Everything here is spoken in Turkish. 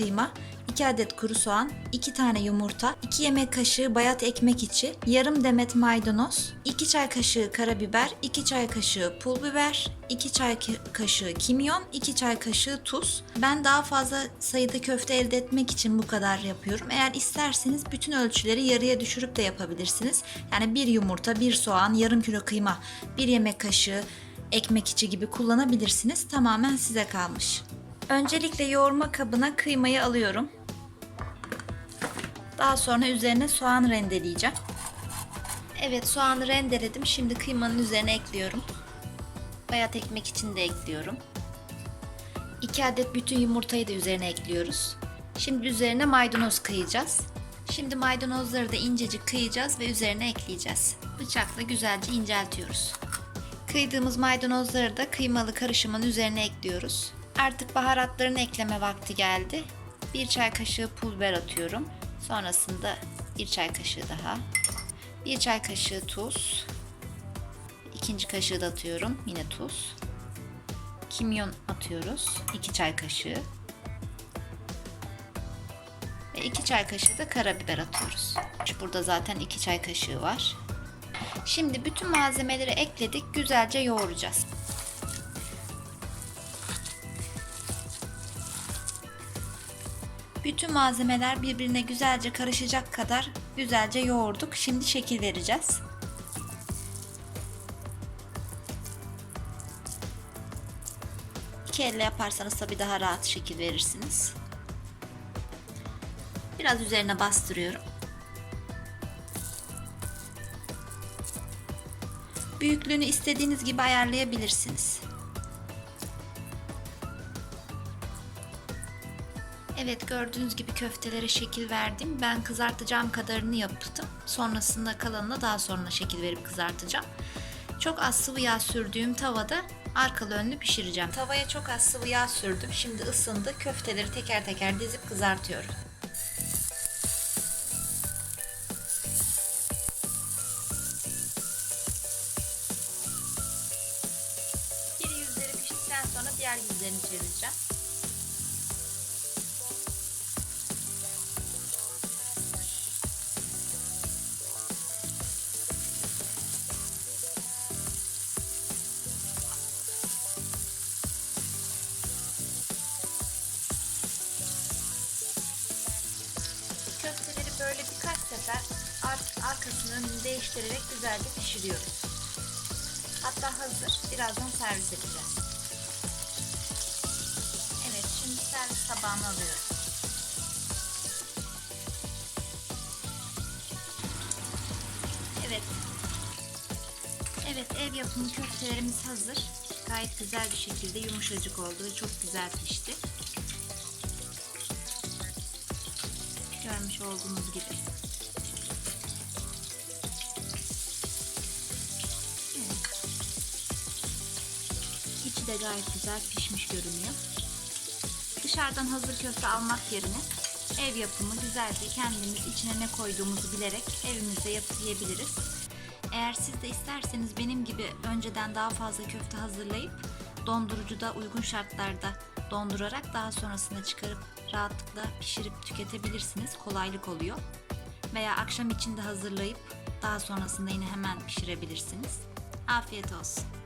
kıyma, 2 adet kuru soğan, 2 tane yumurta, 2 yemek kaşığı bayat ekmek içi, yarım demet maydanoz, 2 çay kaşığı karabiber, 2 çay kaşığı pul biber, 2 çay kaşığı kimyon, 2 çay kaşığı tuz. Ben daha fazla sayıda köfte elde etmek için bu kadar yapıyorum. Eğer isterseniz bütün ölçüleri yarıya düşürüp de yapabilirsiniz. Yani bir yumurta, bir soğan, yarım kilo kıyma, bir yemek kaşığı ekmek içi gibi kullanabilirsiniz. Tamamen size kalmış. Öncelikle yoğurma kabına kıymayı alıyorum. Daha sonra üzerine soğan rendeleyeceğim. Evet soğanı rendeledim. Şimdi kıymanın üzerine ekliyorum. Bayat ekmek için de ekliyorum. 2 adet bütün yumurtayı da üzerine ekliyoruz. Şimdi üzerine maydanoz kıyacağız. Şimdi maydanozları da incecik kıyacağız ve üzerine ekleyeceğiz. Bıçakla güzelce inceltiyoruz. Kıydığımız maydanozları da kıymalı karışımın üzerine ekliyoruz. Artık baharatlarını ekleme vakti geldi. Bir çay kaşığı pul biber atıyorum. Sonrasında bir çay kaşığı daha. Bir çay kaşığı tuz. İkinci kaşığı da atıyorum. Yine tuz. Kimyon atıyoruz. 2 çay kaşığı. Ve 2 çay kaşığı da karabiber atıyoruz. Burada zaten 2 çay kaşığı var. Şimdi bütün malzemeleri ekledik. Güzelce yoğuracağız. Bütün malzemeler birbirine güzelce karışacak kadar güzelce yoğurduk. Şimdi şekil vereceğiz. İki elle yaparsanız tabii daha rahat şekil verirsiniz. Biraz üzerine bastırıyorum. Büyüklüğünü istediğiniz gibi ayarlayabilirsiniz. Evet gördüğünüz gibi köftelere şekil verdim. Ben kızartacağım kadarını yaptım. Sonrasında kalanına daha sonra şekil verip kızartacağım. Çok az sıvı yağ sürdüğüm tavada arkalı önlü pişireceğim. Tavaya çok az sıvı yağ sürdüm. Şimdi ısındı. Köfteleri teker teker dizip kızartıyorum. Biri yüzleri piştikten sonra diğer yüzlerini çevireceğim. Önünü değiştirerek güzelce pişiriyoruz. Hatta hazır. Birazdan servis edeceğiz. Evet şimdi servis tabağına alıyorum. Evet. Evet ev yapımı köftelerimiz hazır. Gayet güzel bir şekilde yumuşacık oldu ve çok güzel pişti. Görmüş olduğunuz gibi. De gayet güzel pişmiş görünüyor. Dışarıdan hazır köfte almak yerine ev yapımı güzelce kendimiz içine ne koyduğumuzu bilerek evimizde yapıp yiyebiliriz. Eğer siz de isterseniz benim gibi önceden daha fazla köfte hazırlayıp dondurucuda uygun şartlarda dondurarak daha sonrasında çıkarıp rahatlıkla pişirip tüketebilirsiniz. Kolaylık oluyor. Veya akşam için de hazırlayıp daha sonrasında yine hemen pişirebilirsiniz. Afiyet olsun.